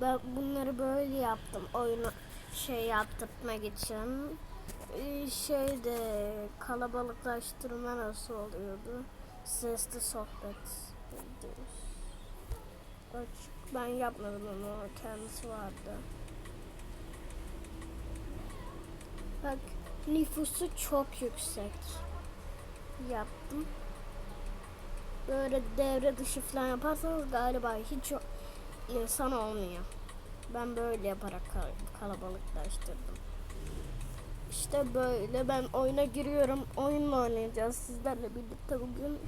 Ben bunları böyle yaptım. Oyunu şey yaptırtmak için. Ee, Şeyde kalabalıklaştırma nasıl oluyordu? Sesli sohbet ediyoruz. Açık. Ben yapmadım onu. Kendisi vardı. Bak nüfusu çok yüksek. Yaptım. Böyle devre dışı falan yaparsanız galiba hiç o- insan olmuyor. Ben böyle yaparak kal- kalabalıklaştırdım. İşte böyle ben oyuna giriyorum. Oyunla oynayacağız sizlerle birlikte bugün.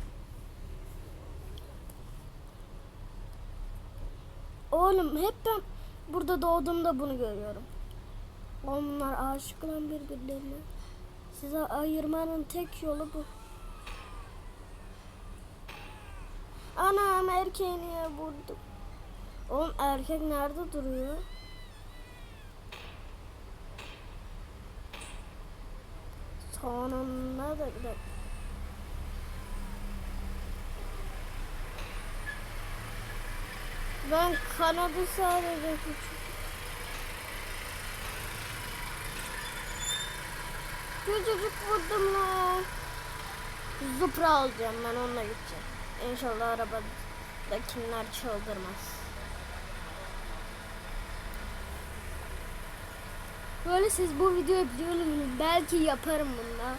Oğlum hep ben burada doğduğumda bunu görüyorum. Onlar aşık olan birbirlerine. Size ayırmanın tek yolu bu. Anam erkeği niye vurdum? Oğlum erkek nerede duruyor? Sonunda da bir dakika. Ben kanadı sadece küçük. Küçücük vurdum lan. Zupra alacağım ben onunla gideceğim. İnşallah arabadakiler çıldırmaz. Böyle siz bu videoyu biliyorsunuz. Belki yaparım bununla.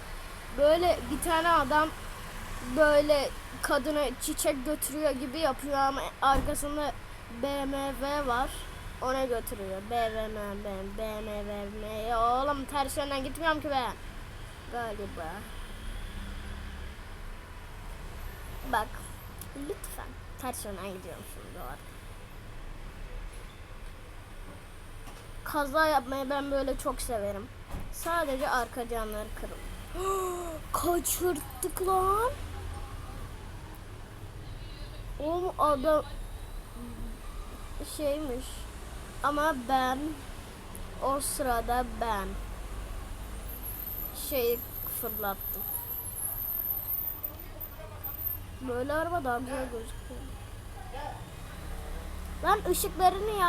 Böyle bir tane adam böyle kadına çiçek götürüyor gibi yapıyor ama arkasında BMW var. Ona götürüyor. BMW, BMW. Oğlum ters yönden gitmiyorum ki ben. Galiba. Bak. Lütfen. Ters yönden gidiyorum şimdi o arada. Kaza yapmayı ben böyle çok severim. Sadece arka camları kırıl. Kaçırttık lan. Oğlum adam şeymiş. Ama ben o sırada ben şeyi fırlattım. Böyle araba daha güzel gözüküyor. Lan ışıkları niye?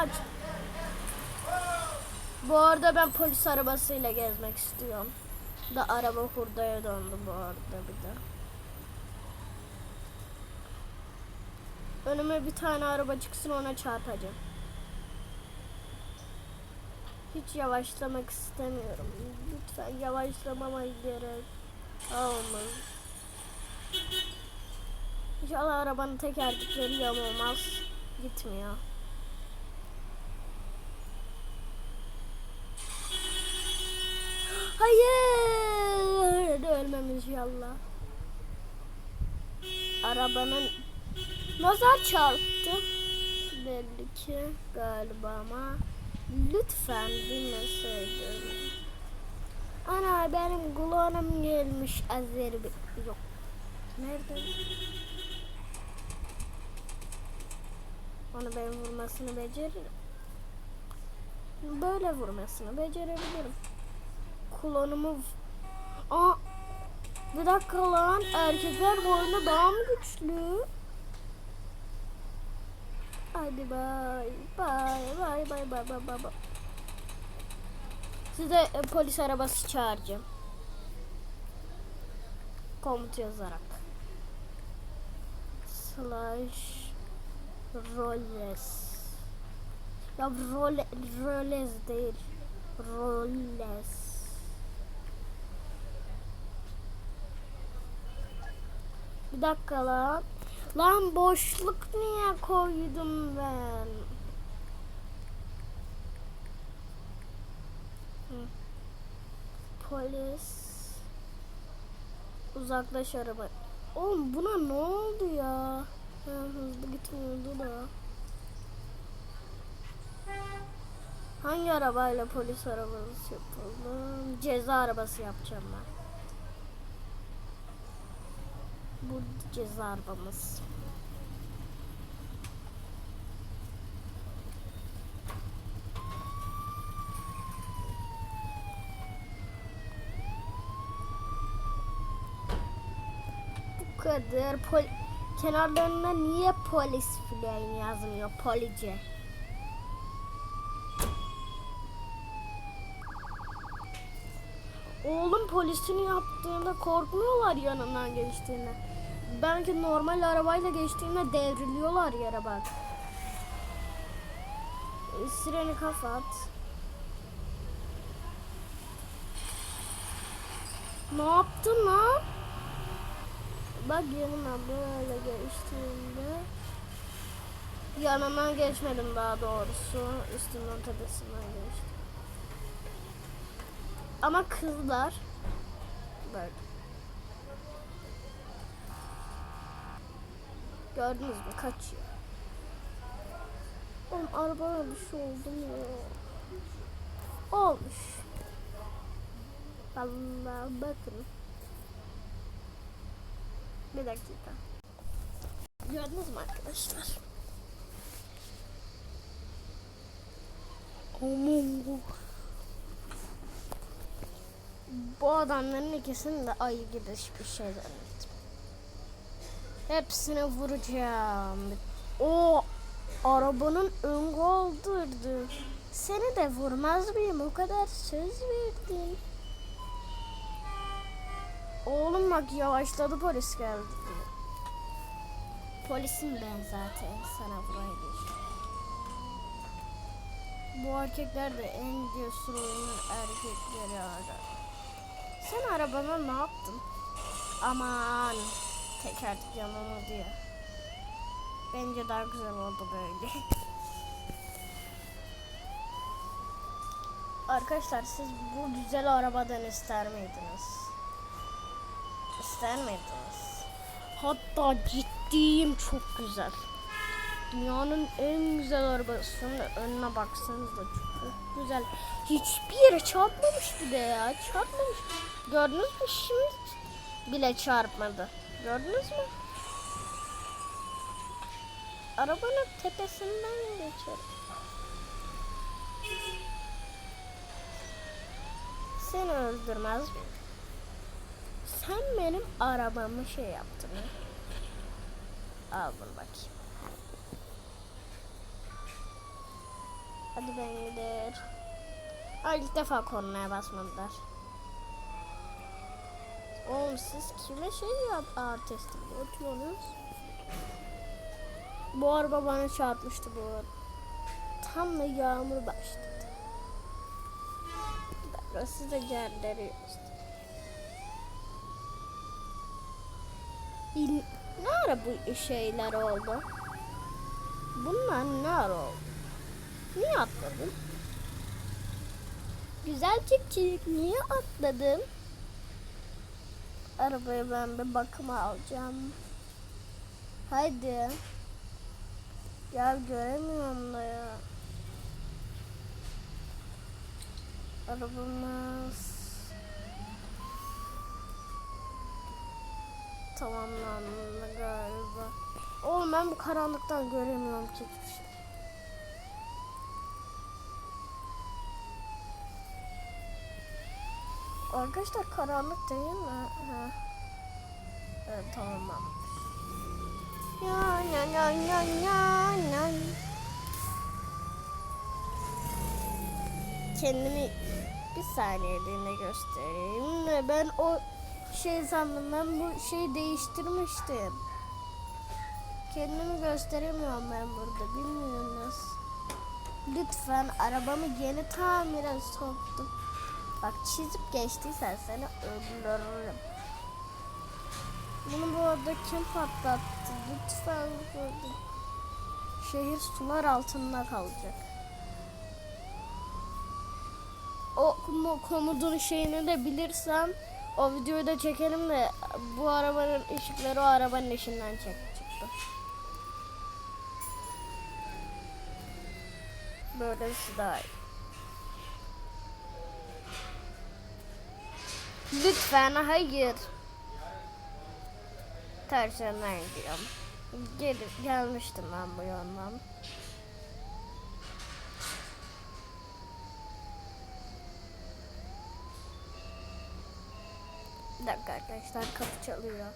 Bu arada ben polis arabasıyla gezmek istiyorum. Da araba hurdaya döndü bu arada bir de. Önüme bir tane araba çıksın ona çarpacağım. Hiç yavaşlamak istemiyorum. Lütfen yavaşlamama gerek olmaz. İnşallah arabanın tekerlekleri yamulmaz. Gitmiyor. Hayır. Ölmem inşallah. Arabanın nazar çarptı. Belli ki galiba ama lütfen bilmeseydim. Ana benim kulağım gelmiş azeri yok. Nerede? Onu ben vurmasını beceririm. Böyle vurmasını becerebilirim. V- Aa, bir dakika lan erkekler bu daha mı güçlü? Hadi bay bay bay bay bay bay bay. Size e, polis arabası çağıracağım. Komut yazarak. Slash Rolles. Ya Rolles değil. Rolles. Bir dakika lan. Lan boşluk niye koydum ben? Polis. Uzaklaş araba. Oğlum buna ne oldu ya? Ha, hızlı gitmiyordu da. Hangi arabayla polis arabası yapalım? Ceza arabası yapacağım ben. Bu ceza arabamız. Bu kadar. Pol Kenarlarına niye polis filan yazmıyor? Police. Oğlum polisini yaptığında korkmuyorlar yanından geçtiğinde. Belki normal arabayla geçtiğinde devriliyorlar yere bak. Sireni kapat. Ne yaptın lan? Bak yanına böyle geçtiğinde yanından geçmedim daha doğrusu. Üstünden tepesinden geçtim. Ama kızlar böyle. Gördünüz mü kaçıyor. Oğlum arabaya bir şey oldu mu? Olmuş. Vallahi bakın. Bir dakika. Gördünüz mü arkadaşlar? Aman Bu adamların ikisini de ayı gibi bir şey zannettim. Hepsini vuracağım. O arabanın ön kaldırdı. Seni de vurmaz mıyım? O kadar söz verdin. Oğlum bak yavaşladı polis geldi. Polisim ben zaten sana geçtim. Bu erkekler de en cesur oyunun erkekleri ara. Sen arabana ne yaptın? Aman tekerlek yanılmadı ya. Bence daha güzel oldu böyle. Arkadaşlar siz bu güzel arabadan ister miydiniz? İster miydiniz? Hatta ciddiyim çok güzel. Dünyanın en güzel arabası. Şimdi önüne baksanız da çok güzel. Hiçbir yere çarpmamış bir de ya. Çarpmamış. Gördünüz mü şimdi? Bile çarpmadı. Gördünüz mü? Arabanın tepesinden geçer. Seni öldürmez miyim? Sen benim arabamı şey yaptın ha? Al bunu bakayım. Hadi ben gider. Ay ilk defa kornaya basmadılar. Oğlum siz kime şey yap artistik yapıyorsunuz? Bu araba bana çarpmıştı bu arada. Tam da yağmur başladı. Burası da. İl- Ne ara bu şeyler oldu? Bunlar ne ara oldu? Niye atladın? Güzel çiftçilik niye atladın? Arabaya ben bir bakıma alacağım. Haydi. Ya göremiyorum da ya. Arabamız tamamlandı galiba. Oğlum ben bu karanlıktan göremiyorum ki hiçbir şey. Arkadaşlar karanlık değil mi? Ha. Evet tamamlanmış. Ya ya ya ya ya ya. Kendimi bir saniyeliğine göstereyim ben o şey sandım ben bu şeyi değiştirmiştim. Kendimi gösteremiyorum ben burada bilmiyorum nasıl. Lütfen arabamı yeni tamire soktum. Bak çizip geçtiysen seni öldürürüm. Bunu bu arada kim patlattı? Lütfen burada. Şehir sular altında kalacak. O komodun şeyini de bilirsem o videoyu da çekelim de bu arabanın ışıkları o arabanın içinden çek çıktı. Böylesi daha iyi. Lütfen hayır. Ters yönden gidiyorum. Gel, gelmiştim ben bu yönden. Bir dakika arkadaşlar kapı çalıyor.